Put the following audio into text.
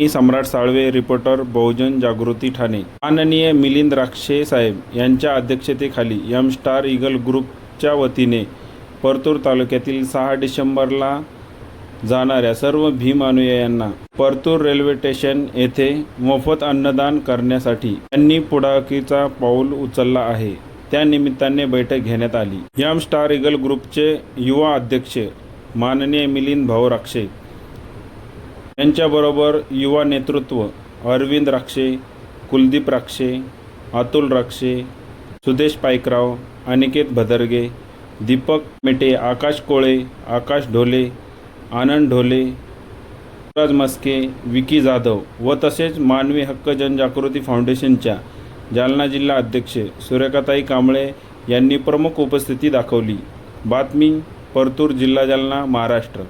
मी Samrat Salve reporter Bahujan Jagruti Thane. माननीय मिलिंद राक्षे साहेब यांच्या अध्यक्षतेखाली यम स्टार ईगल ग्रुपच्या वतीने परतूर तालुक्यातील सहा डिसेंबरला जाणाऱ्या सर्व भीम अनुयायांना परतूर रेल्वे स्टेशन येथे मोफत अन्नदान करण्यासाठी त्यांनी पुढाकीचा पाऊल उचलला आहे. त्यानिमित्ताने बैठक घेण्यात आली. यम स्टार ईगल ग्रुपचे युवा अध्यक्ष माननीय मिलिंद भाऊ राक्षे यांच्याबरोबर युवा नेतृत्व अरविंद राक्षे कुलदीप राक्षे अतुल राक्षे सुदेश पायकराव अनिकेत भदरगे दीपक मेटे आकाश कोळे आकाश ढोले आनंद ढोले राज मस्के विकी जाधव व तसेच मानवी हक्क जनजागृती फाउंडेशनच्या जालना जिल्हा अध्यक्ष सूर्यकाताई कांबळे यांनी प्रमुख उपस्थिती दाखवली. बातमी परतूर जिल्हा जालना महाराष्ट्र.